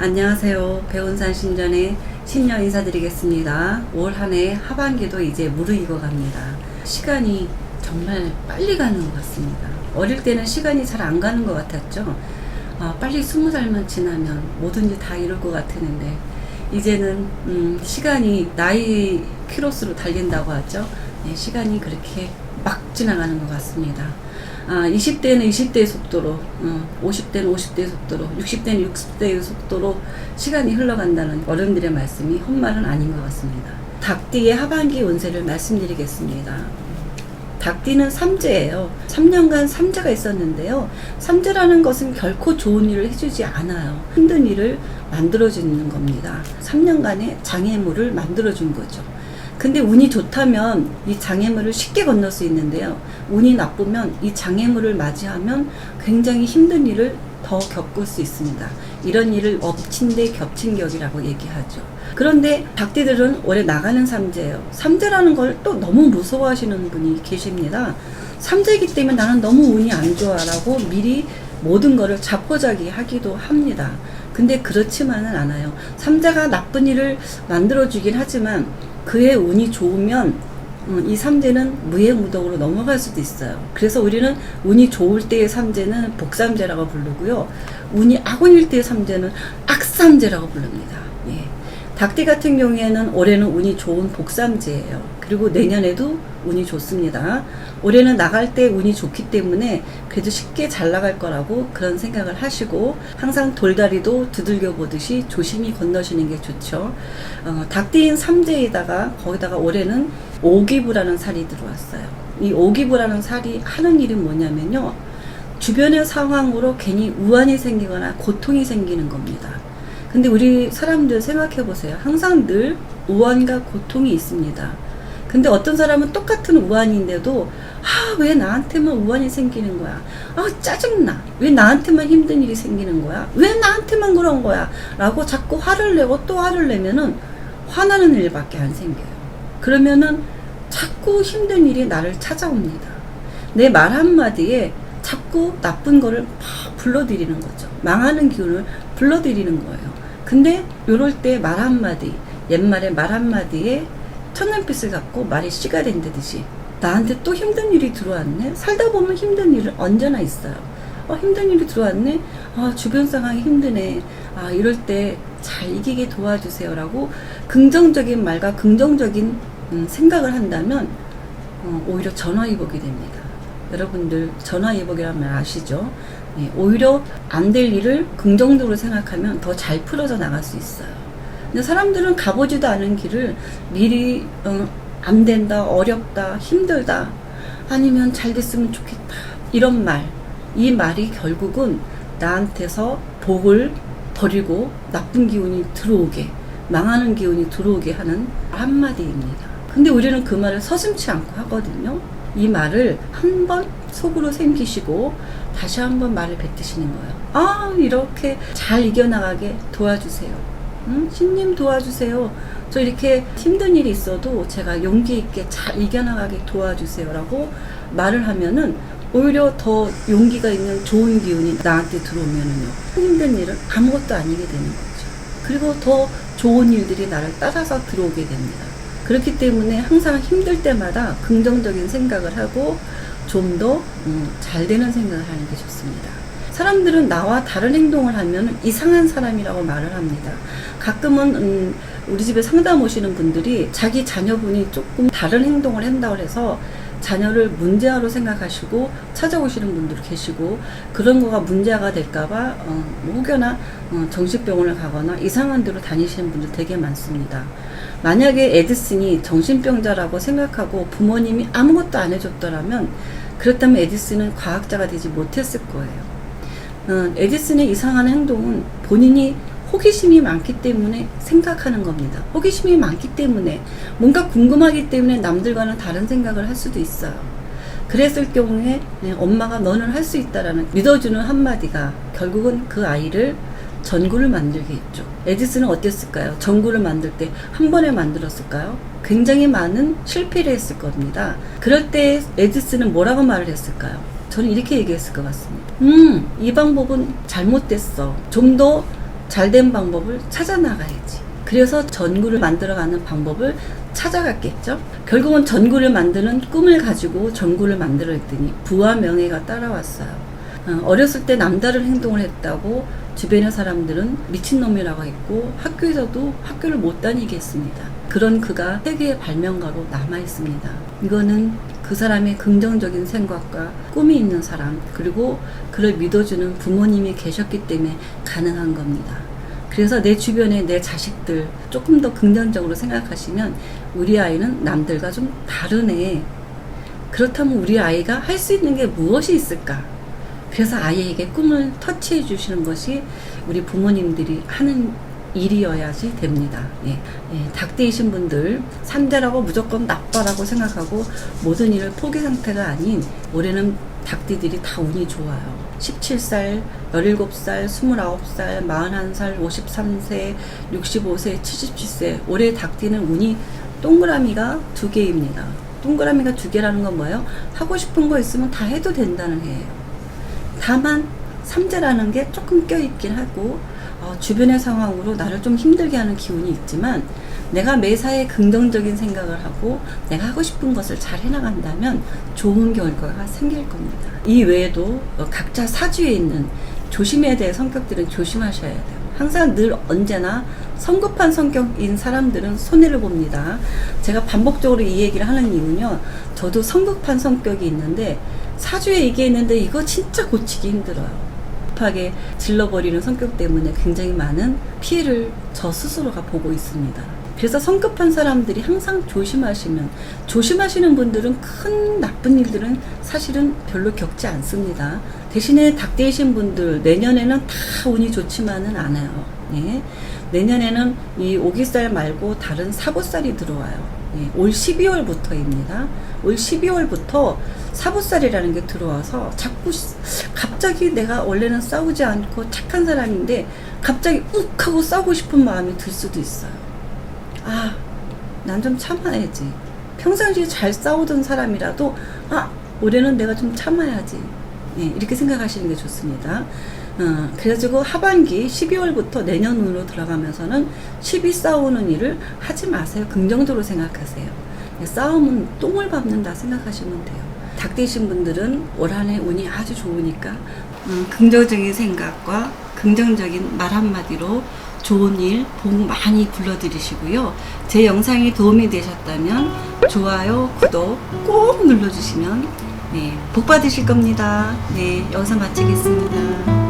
안녕하세요. 배운산 신전의 신녀 인사드리겠습니다. 올 한해 하반기도 이제 무르익어 갑니다. 시간이 정말 빨리 가는 것 같습니다. 어릴 때는 시간이 잘 안 가는 것 같았죠. 아, 빨리 스무 살만 지나면 뭐든지 다 이룰 것 같았는데 이제는 음, 시간이 나이 키로수로 달린다고 하죠. 네, 시간이 그렇게 막 지나가는 것 같습니다. 아, 20대는 20대의 속도로, 어, 50대는 50대의 속도로, 60대는 60대의 속도로 시간이 흘러간다는 어른들의 말씀이 헛말은 아닌 것 같습니다. 닭띠의 하반기 운세를 말씀드리겠습니다. 닭띠는 삼재예요. 3년간 삼재가 있었는데요. 삼재라는 것은 결코 좋은 일을 해주지 않아요. 힘든 일을 만들어주는 겁니다. 3년간의 장애물을 만들어준 거죠. 근데 운이 좋다면 이 장애물을 쉽게 건널 수 있는데요. 운이 나쁘면 이 장애물을 맞이하면 굉장히 힘든 일을 더 겪을 수 있습니다. 이런 일을 엎친 데 겹친 격이라고 얘기하죠. 그런데 닭띠들은 올해 나가는 삼재예요. 삼재라는 걸 또 너무 무서워하시는 분이 계십니다. 삼재이기 때문에 나는 너무 운이 안 좋아라고 미리 모든 거를 자포자기 하기도 합니다. 근데 그렇지만은 않아요. 삼재가 나쁜 일을 만들어주긴 하지만 그의 운이 좋으면 음, 이 삼재는 무해무덕으로 넘어갈 수도 있어요. 그래서 우리는 운이 좋을 때의 삼재는 복삼재라고 부르고요. 운이 악운일 때의 삼재는 악삼재라고 부릅니다. 예. 닭띠 같은 경우에는 올해는 운이 좋은 복삼재예요. 그리고 내년에도 운이 좋습니다. 올해는 나갈 때 운이 좋기 때문에 그래도 쉽게 잘 나갈 거라고 그런 생각을 하시고 항상 돌다리도 두들겨 보듯이 조심히 건너시는 게 좋죠. 어, 닭띠인 삼재에다가 거기다가 올해는 오기부라는 살이 들어왔어요. 이 오기부라는 살이 하는 일은 뭐냐면요. 주변의 상황으로 괜히 우환이 생기거나 고통이 생기는 겁니다. 근데 우리 사람들 생각해 보세요. 항상 늘 우환과 고통이 있습니다. 근데 어떤 사람은 똑같은 우환인데도 아, 왜 나한테만 우환이 생기는 거야? 아, 짜증나. 왜 나한테만 힘든 일이 생기는 거야? 왜 나한테만 그런 거야? 라고 자꾸 화를 내고 또 화를 내면은 화나는 일밖에 안 생겨요. 그러면은 자꾸 힘든 일이 나를 찾아옵니다. 내 말 한마디에 자꾸 나쁜 거를 막 불러들이는 거죠. 망하는 기운을 불러들이는 거예요. 근데 요럴 때 말 한마디, 옛말에 말 한마디에 천년빛을 갖고 말이 씨가 된다듯이 나한테 또 힘든 일이 들어왔네? 살다 보면 힘든 일은 언제나 있어요. 어, 힘든 일이 들어왔네? 아, 주변 상황이 힘드네. 아, 이럴 때 잘 이기게 도와주세요라고 긍정적인 말과 긍정적인 음, 생각을 한다면 어, 오히려 전화위복이 됩니다. 여러분들 전화위복이라는 말 아시죠? 예, 오히려 안 될 일을 긍정적으로 생각하면 더 잘 풀어져 나갈 수 있어요. 근데 사람들은 가보지도 않은 길을 미리 어, 안 된다, 어렵다, 힘들다, 아니면 잘 됐으면 좋겠다 이런 말, 이 말이 결국은 나한테서 복을 버리고 나쁜 기운이 들어오게, 망하는 기운이 들어오게 하는 한마디입니다. 근데 우리는 그 말을 서슴치 않고 하거든요. 이 말을 한 번 속으로 생기시고 다시 한 번 말을 뱉으시는 거예요. 아, 이렇게 잘 이겨나가게 도와주세요. 음, 신님 도와주세요. 저 이렇게 힘든 일이 있어도 제가 용기 있게 잘 이겨나가게 도와주세요라고 말을 하면은 오히려 더 용기가 있는 좋은 기운이 나한테 들어오면은요. 힘든 일은 아무것도 아니게 되는 거죠. 그리고 더 좋은 일들이 나를 따라서 들어오게 됩니다. 그렇기 때문에 항상 힘들 때마다 긍정적인 생각을 하고 좀더 음, 잘 되는 생각을 하는 게 좋습니다. 사람들은 나와 다른 행동을 하면 이상한 사람이라고 말을 합니다. 가끔은 음, 우리 집에 상담 오시는 분들이 자기 자녀분이 조금 다른 행동을 한다고 해서 자녀를 문제아로 생각하시고 찾아오시는 분들 계시고 그런 거가 문제가 될까봐 어, 뭐 혹여나 어, 정신병원을 가거나 이상한 데로 다니시는 분들 되게 많습니다. 만약에 에디슨이 정신병자라고 생각하고 부모님이 아무것도 안 해줬더라면 그렇다면 에디슨은 과학자가 되지 못했을 거예요. 어, 에디슨의 이상한 행동은 본인이 호기심이 많기 때문에 생각하는 겁니다. 호기심이 많기 때문에 뭔가 궁금하기 때문에 남들과는 다른 생각을 할 수도 있어요. 그랬을 경우에 네, 엄마가 너는 할 수 있다라는 믿어주는 한마디가 결국은 그 아이를 전구를 만들게 했죠. 에디슨은 어땠을까요? 전구를 만들 때 한 번에 만들었을까요? 굉장히 많은 실패를 했을 겁니다. 그럴 때 에디슨은 뭐라고 말을 했을까요? 저는 이렇게 얘기했을 것 같습니다. 음, 이 방법은 잘못됐어. 좀 더 잘된 방법을 찾아 나가야지. 그래서 전구를 만들어가는 방법을 찾아갔겠죠. 결국은 전구를 만드는 꿈을 가지고 전구를 만들었더니 부와 명예가 따라왔어요. 어, 어렸을 때 남다른 행동을 했다고 주변의 사람들은 미친놈이라고 했고 학교에서도 학교를 못 다니게 했습니다. 그런 그가 세계의 발명가로 남아 있습니다. 이거는 그 사람의 긍정적인 생각과 꿈이 있는 사람 그리고 그를 믿어주는 부모님이 계셨기 때문에 가능한 겁니다. 그래서 내 주변에 내 자식들 조금 더 긍정적으로 생각하시면 우리 아이는 남들과 좀 다르네. 그렇다면 우리 아이가 할 수 있는 게 무엇이 있을까? 그래서 아이에게 꿈을 터치해 주시는 것이 우리 부모님들이 하는 일이어야지 됩니다. 예. 예, 닭띠이신 분들, 삼재라고 무조건 나빠라고 생각하고 모든 일을 포기 상태가 아닌 올해는 닭띠들이 다 운이 좋아요. 17살, 17살, 29살, 41살, 53세, 65세, 77세. 올해 닭띠는 운이 동그라미가 두 개입니다. 동그라미가 두 개라는 건 뭐예요? 하고 싶은 거 있으면 다 해도 된다는 해예요. 다만 삼재라는 게 조금 껴있긴 하고 어, 주변의 상황으로 나를 좀 힘들게 하는 기운이 있지만 내가 매사에 긍정적인 생각을 하고 내가 하고 싶은 것을 잘 해나간다면 좋은 결과가 생길 겁니다. 이 외에도 어, 각자 사주에 있는 조심해야 될 성격들은 조심하셔야 돼요. 항상 늘 언제나 성급한 성격인 사람들은 손해를 봅니다. 제가 반복적으로 이 얘기를 하는 이유는요. 저도 성급한 성격이 있는데 사주에 이게 있는데 이거 진짜 고치기 힘들어요. 급하게 질러버리는 성격 때문에 굉장히 많은 피해를 저 스스로가 보고 있습니다. 그래서 성급한 사람들이 항상 조심하시면 조심하시는 분들은 큰 나쁜 일들은 사실은 별로 겪지 않습니다. 대신에 닭대이신 분들 내년에는 다 운이 좋지만은 않아요. 예. 내년에는 이 오기살 말고 다른 사보살이 들어와요. 예, 올 12월부터입니다. 올 12월부터 사보살이라는 게 들어와서 자꾸 시- 갑자기 내가 원래는 싸우지 않고 착한 사람인데 갑자기 욱 하고 싸우고 싶은 마음이 들 수도 있어요. 아, 난 좀 참아야지. 평상시에 잘 싸우던 사람이라도 아, 올해는 내가 좀 참아야지. 예, 이렇게 생각하시는 게 좋습니다. 어, 그래가지고 하반기 12월부터 내년으로 들어가면서는 시비 싸우는 일을 하지 마세요. 긍정적으로 생각하세요. 예, 싸움은 똥을 밟는다 생각하시면 돼요. 닭 되신 분들은 올 한 해 운이 아주 좋으니까 음, 긍정적인 생각과 긍정적인 말 한마디로 좋은 일, 복 많이 불러드리시고요. 제 영상이 도움이 되셨다면 좋아요, 구독 꼭 눌러주시면 네, 복 받으실 겁니다. 네, 여기서 마치겠습니다.